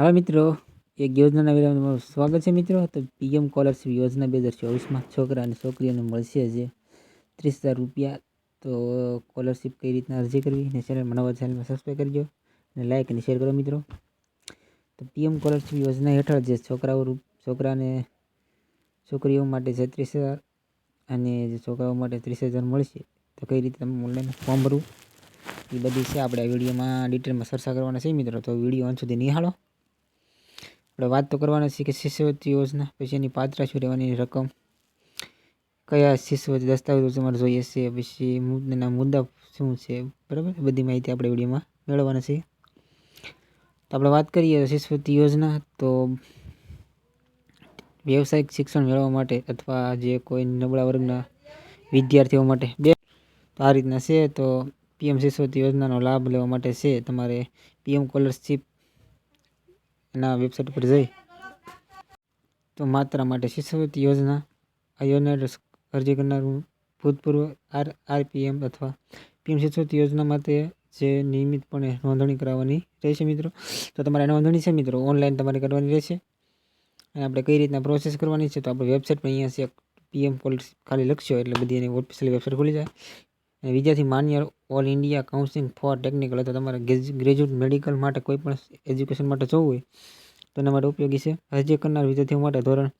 હા મિત્રો, એક યોજનાના વિરામ સ્વાગત છે મિત્રો. તો પીએમ કોલરશીપ યોજના બે હજાર ચોવીસમાં છોકરા અને છોકરીઓને મળશે જે ત્રીસ હજાર રૂપિયા. તો સ્કોલરશિપ કઈ રીતના અરજી કરવી અને ચેનલ નવા ચેનલમાં સબસ્ક્રાઈબ કરજો અને લાઇક અને શેર કરો મિત્રો. તો પીએમ સ્કોલરશિપ યોજના હેઠળ જે છોકરાઓ છોકરાને છોકરીઓ માટે છે ત્રીસ હજાર અને જે છોકરાઓ માટે ત્રીસ હજાર મળશે, તો કઈ રીતે તમે ઓનલાઈન ફોર્મ ભરવું? એ બધી છે. આપણે આ વિડીયોમાં ડિટેલમાં ચર્ચા કરવાના છે મિત્રો. તો વીડિયો અંત સુધી નિહાળો. આપણે વાત તો કરવાના છે કે શિષ્યવૃત્તિ યોજના, પછી એની પાત્રા શું રહેવાની, રકમ, કયા શિષ્યવૃત્તિ દસ્તાવેજો તમારે જોઈએ છે, પછી એના મુદ્દા શું છે, બરાબર? બધી માહિતી આપણે વિડીયોમાં મેળવવાના છે તો આપણે વાત કરીએ શિષ્યવૃત્તિ યોજના, તો વ્યવસાયિક શિક્ષણ મેળવવા માટે અથવા જે કોઈ નબળા વર્ગના વિદ્યાર્થીઓ માટે બે આ રીતના છે. તો પીએમ શિષ્યવૃત્તિ યોજનાનો લાભ લેવા માટે છે. તમારે પીએમ સ્કોલરશિપ એના વેબસાઇટ પર જઈ. તો માત્ર માટે શિષ્યવૃત્તિ યોજના, આ યોજના અરજી કરનારું ભૂતપૂર્વ આર, આરપીએમ અથવા પીએમ શિષ્યવૃત્તિ યોજના માટે જે નિયમિતપણે નોંધણી કરાવવાની રહેશે મિત્રો. તો તમારે નોંધણી છે મિત્રો. ઓનલાઈન તમારે કરવાની રહેશે. અને આપણે કઈ રીતના પ્રોસેસ કરવાની છે તો આપણે વેબસાઇટ પણ અહીંયા છે પીએમ પોલિસી ખાલી લખશો એટલે બધી એની ઓફિશિયલ વેબસાઇટ ખુલી જાય. વિદ્યાર્થી માન્ય all India counselling for technical અથવા તમારે ગ્રેજ્યુએટ મેડિકલ માટે કોઈ પણ એજ્યુકેશન માટે જવું હોય, તો એના માટે ઉપયોગી છે. અરજી કરનાર વિદ્યાર્થીઓ માટે ધોરણ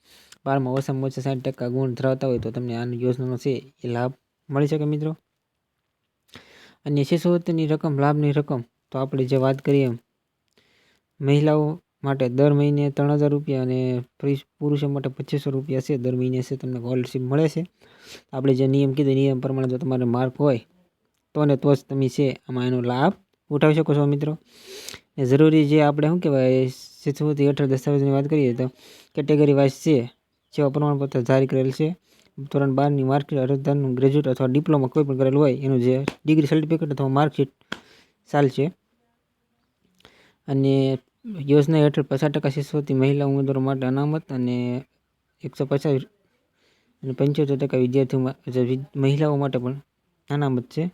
બારમાં ઓછામાં ઓછા સાઠ ટકા ગુણ ધરાવતા હોય તો તમને આ યોજનાનો છે એ લાભ મળી શકે મિત્રો. અને શિષ્યવૃત્તિની રકમ, લાભની રકમ, તો આપણે જે વાત કરીએ એમ, મહિલાઓ માટે દર મહિને ત્રણ હજાર રૂપિયા અને પુરુષ- માટે પચીસો રૂપિયા છે. દર મહિને છે તમને સ્કોલરશીપ મળે છે. આપણે જે નિયમ કીધો, નિયમ પ્રમાણે જો તમારે માર્ક હોય, તો ને તો જ તમે છે આમાં એનો લાભ ઉઠાવી શકો છો મિત્રો. ને જરૂરી જે આપણે શું કહેવાય, શિષ્યવૃત્તિ હેઠળ દસ્તાવેજની વાત કરીએ તો કેટેગરી વાઇઝ છે, જેવા પ્રમાણપત્ર જારી કરેલ છે. ધોરણ બારની માર્કશીટ અરજદારનું ગ્રેજ્યુએટ અથવા ડિપ્લોમા કોઈ પણ કરેલું હોય, એનું જે ડિગ્રી સર્ટિફિકેટ અથવા માર્કશીટ ચાલશે અને યોજના હેઠળ પચાસ ટકા શિષ્યવૃત્તિ મહિલા ઉમેદવારો માટે અનામત અને એકસો પચાસ અને પંચોતેર ટકા વિદ્યાર્થીઓ મહિલાઓ માટે પણ અનામત છે.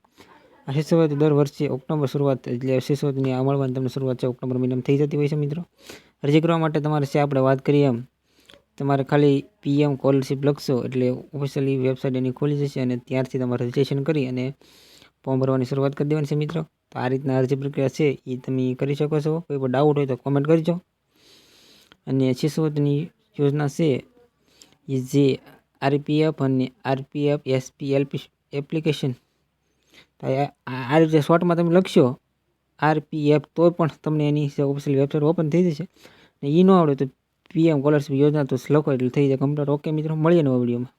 આ શિષ્યવૃત્તિ દર વર્ષે ઓક્ટોબર શરૂઆત એટલે શિષ્યવૃત્તિની અમલવાની તમને શરૂઆત છે, ઓક્ટોબર મહિનામાં થઈ જતી હોય છે મિત્રો. અરજી કરવા માટે તમારે છે આપણે વાત કરીએ એમ, તમારે ખાલી પીએમ સ્કોલરશિપ લખશો એટલે ઓફિશિયલી વેબસાઇટ એની ખોલી જશે અને ત્યારથી તમારે રજિસ્ટ્રેશન કરી અને ફોર્મ ભરવાની શરૂઆત કરી દેવાની છે મિત્રો. તો આ રીતના અરજી પ્રક્રિયા છે, એ તમે કરી શકો છો. કોઈ પણ ડાઉટ હોય તો કોમેન્ટ કરજો અને શિષ્યવૃત્તિની યોજના છે, એ જે આરપીએફ અને આરપીએફ એસપીએલપી એપ્લિકેશન. તો આ રીતે શોર્ટમાં તમે લખશો, આરપીએફ તો પણ તમને એની ઓફિશિયલ વેબસાઇટ ઓપન થઈ જશે. અને એ ન આવડે તો પીએમ સ્કોલરશિપ યોજના તો લખો, એટલે થઈ જાય. કમ્પ્લીટ ઓકે મિત્રો, મળીએ નવા વિડીયોમાં